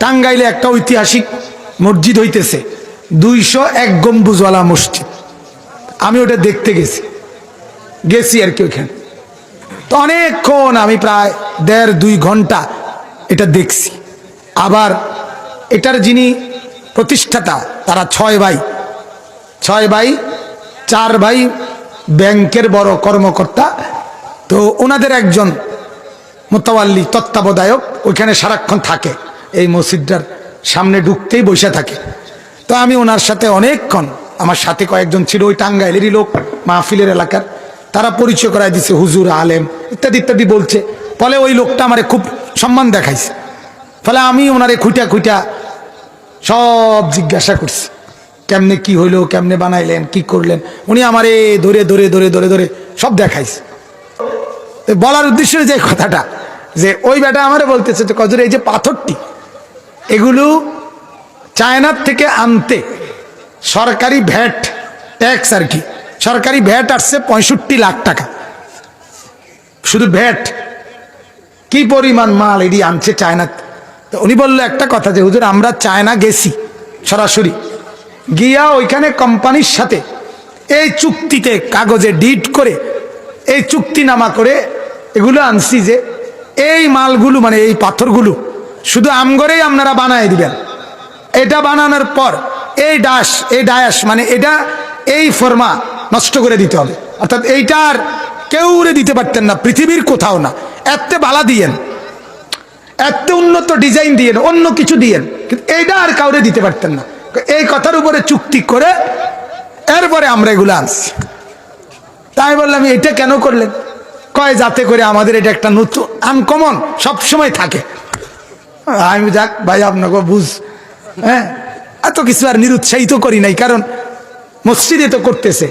টাঙ্গাইলে একটা ঐতিহাসিক মসজিদ হইতেছে, দুইশো এক গম্বুজওয়ালা মসজিদ। আমি ওটা দেখতে গেছি। গেছি আর কি ওইখানে। তো অনেকক্ষণ আমি প্রায় দেড় দুই ঘণ্টা এটা দেখছি। আবার এটার যিনি প্রতিষ্ঠাতা, তারা ছয় ভাই। ছয় ভাই, চার ভাই ব্যাংকের বড় কর্মকর্তা। তো ওনাদের একজন মোতাবাল্লি তত্ত্বাবধায়ক, ওইখানে সারাক্ষণ থাকে। এই মসজিদটার সামনে ঢুকতেই বসে থাকে। তো আমি ওনার সাথে অনেকক্ষণ, আমার সাথে কয়েকজন ছিল ওই টাঙ্গাইলেরই লোক, মাহফিলের এলাকার, তারা পরিচয় করাই দিছে, হুজুর, আলেম, ইত্যাদি ইত্যাদি বলছে। ফলে ওই লোকটা আমারে খুব সম্মান দেখাইছে। ফলে আমি ওনারে খুঁটা খুঁটা সব জিজ্ঞাসা করছি, কেমনে কি হইল, কেমনে বানাইলেন, কি করলেন? উনি আমারে ধরে ধরে ধরে ধরে ধরে সব দেখাইছে। বলার উদ্দেশ্যে যে কথাটা, যে ওই বেটা আমারে বলতেছে যে কজরে এই যে পাথরটি এগুলো চায়নার থেকে আনতে সরকারি ভ্যাট ট্যাক্স আর কি। সরকারি ভ্যাট আসছে পঁয়ষট্টি লাখ টাকা। শুধু ভ্যাট। কি পরিমাণ মাল এটি আনছে চায়না? তো উনি বলল একটা কথা যে, হুজুর, আমরা চায়না গেছি সরাসরি। গিয়া ওইখানে কোম্পানির সাথে এই চুক্তিতে কাগজে ডিট করে, এই চুক্তিনামা করে এগুলো আনছি যে, এই মালগুলো মানে এই পাথরগুলো শুধু আমগরেই আপনারা বানায় দিবেন। এটা বানানোর পর এই ডাস এই ডায়াস মানে এটা এই ফর্মা নষ্ট করে দিতে হবে। অর্থাৎ এইটার কেউ উড়ে দিতে পারতেন না, পৃথিবীর কোথাও না। এতে বালা দিয়েন এত উন্নত ডিজাইন দিয়েন, অন্য কিছু দিয়েন। কিন্তু এইটা আর কাউরে দিতে পারতেন না। এই কথার উপরে চুক্তি করে এরপরে আমরা এগুলো আনছি। তাই বললাম, এটা কেন করলেন? কয়, যাতে করে আমাদের এটা একটা নতুন আনকমন সবসময় থাকে। আমি যাক, ভাই, আপনাকে বুঝ হ্যাঁ? এত কিছু আর নিরুৎসাহিত করি নাই, কারণ মসজিদে তো করতেছে।